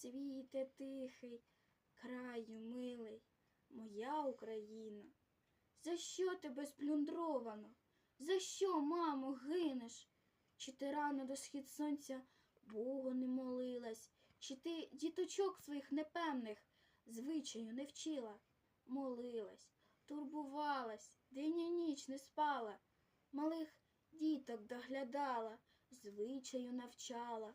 Світе тихий, краю милий, моя Україна. За що тебе сплюндровано? За що, мамо, гинеш? Чи ти рано до схід сонця Богу не молилась? Чи ти діточок своїх непевних звичаю не вчила? Молилась, турбувалась, день і ніч не спала, малих діток доглядала, звичаю навчала.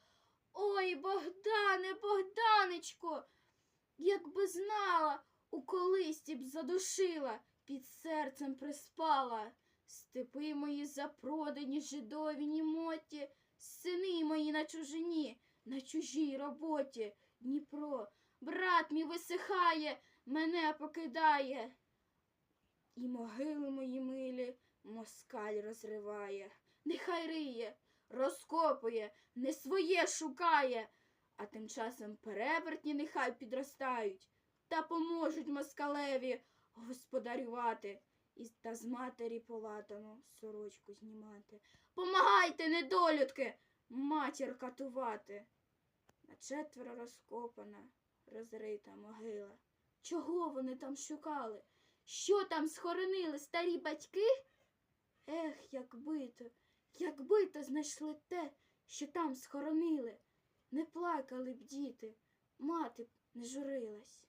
Ой, Богдане, Богданечко, якби знала, у колисті б задушила, під серцем приспала. Степи мої запродані, жидові німоті, сини мої на чужині, на чужій роботі. Дніпро, брат мій висихає, мене покидає. І могили мої милі москаль розриває. Нехай риє, розкопує, не своє шукає, а тим часом перевертні нехай підростають та поможуть москалеві господарювати і та з матері полатану сорочку знімати. Помагайте, недолюдки, матір катувати. На четверо розкопана, розрита могила. Чого вони там шукали? Що там схоронили старі батьки? Ех, якби то, якби то знайшли те, що там схоронили, не плакали б діти, мати б не журилась.